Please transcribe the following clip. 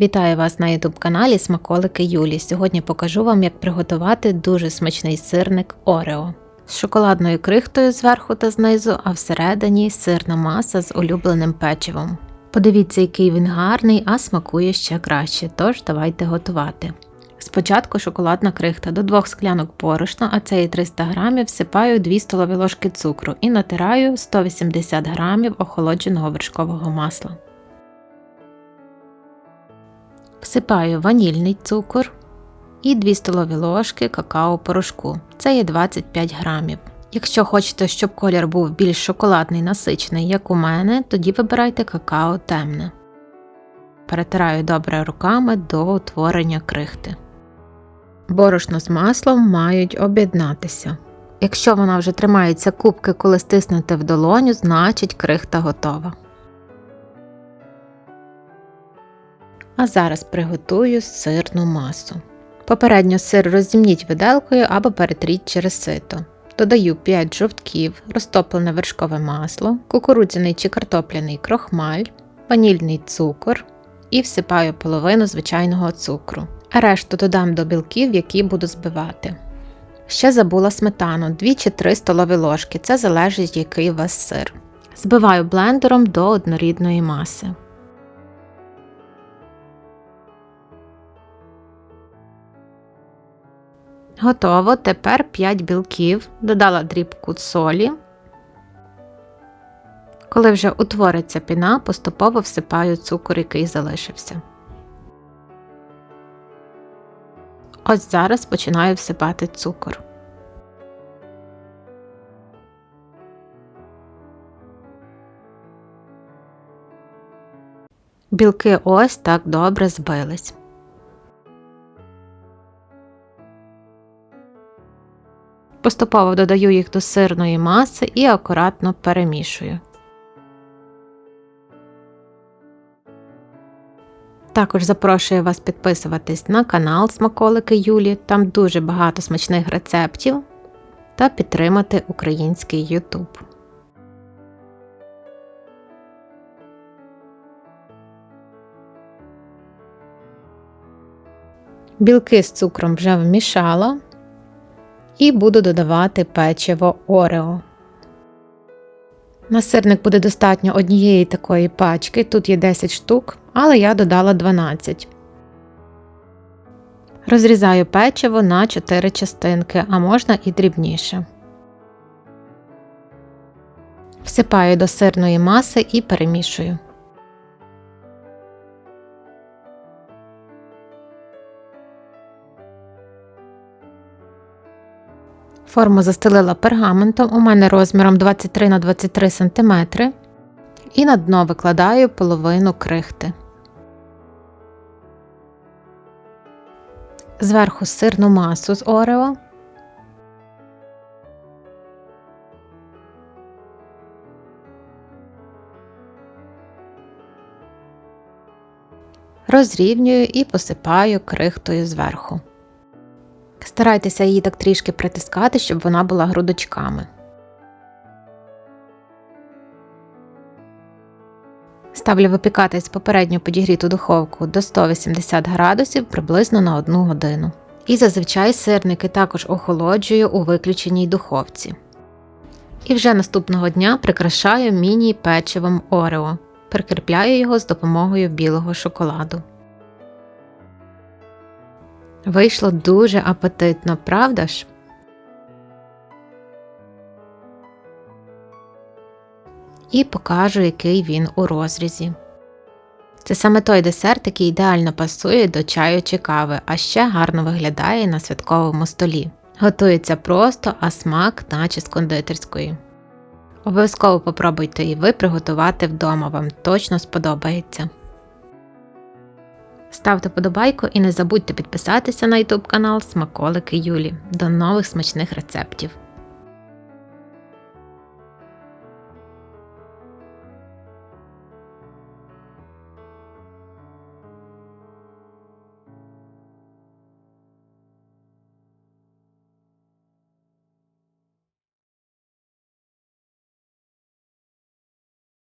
Вітаю вас на YouTube каналі Смаколики Юлі. Сьогодні покажу вам, як приготувати дуже смачний сирник Орео з шоколадною крихтою зверху та знизу, а всередині сирна маса з улюбленим печивом. Подивіться, який він гарний, а смакує ще краще, тож давайте готувати. Спочатку шоколадна крихта до 2 склянок борошна, а це є 300 грамів, всипаю 2 столові ложки цукру і натираю 180 грамів охолодженого вершкового масла. Всипаю ванільний цукор і 2 столові ложки какао-порошку. Це є 25 грамів. Якщо хочете, щоб колір був більш шоколадний насичений, як у мене, тоді вибирайте какао темне. Перетираю добре руками до утворення крихти. Борошно з маслом мають об'єднатися. Якщо вона вже тримається кубки, коли стиснете в долоню, значить крихта готова. А зараз приготую сирну масу. Попередньо сир розімніть виделкою або перетріть через сито. Додаю 5 жовтків, розтоплене вершкове масло, кукурудзяний чи картопляний крохмаль, ванільний цукор і всипаю половину звичайного цукру. А решту додам до білків, які буду збивати. Ще забула сметану 2 чи 3 столові ложки, це залежить, який у вас сир. Збиваю блендером до однорідної маси. Готово. Тепер 5 білків, додала дрібку солі. Коли вже утвориться піна, поступово всипаю цукор, який залишився. Ось зараз починаю всипати цукор. Білки ось так добре збились. Поступово додаю їх до сирної маси і акуратно перемішую. Також запрошую вас підписуватись на канал Смаколики Юлі, там дуже багато смачних рецептів, та підтримати український YouTube. Білки з цукром вже вмішала і буду додавати печиво Орео. На сирник буде достатньо однієї такої пачки, тут є 10 штук, але я додала 12. Розрізаю печиво на 4 частинки, а можна і дрібніше. Всипаю до сирної маси і перемішую. Форму застелила пергаментом, у мене розміром 23 на 23 см, і на дно викладаю половину крихти. Зверху сирну масу з орео. Розрівнюю і посипаю крихтою зверху. Старайтеся її так трішки притискати, щоб вона була грудочками. Ставлю випікатись попередньо підігріту духовку до 180 градусів приблизно на 1 годину. І зазвичай сирники також охолоджую у виключеній духовці. І вже наступного дня прикрашаю міні-печивом Орео. Прикріпляю його з допомогою білого шоколаду. Вийшло дуже апетитно, правда ж? І покажу, який він у розрізі. Це саме той десерт, який ідеально пасує до чаю чи кави, а ще гарно виглядає на святковому столі. Готується просто, а смак, наче з кондитерської. Обов'язково попробуйте і ви приготувати вдома, вам точно сподобається. Ставте подобайку і не забудьте підписатися на YouTube канал Смаколики Юлі. До нових смачних рецептів!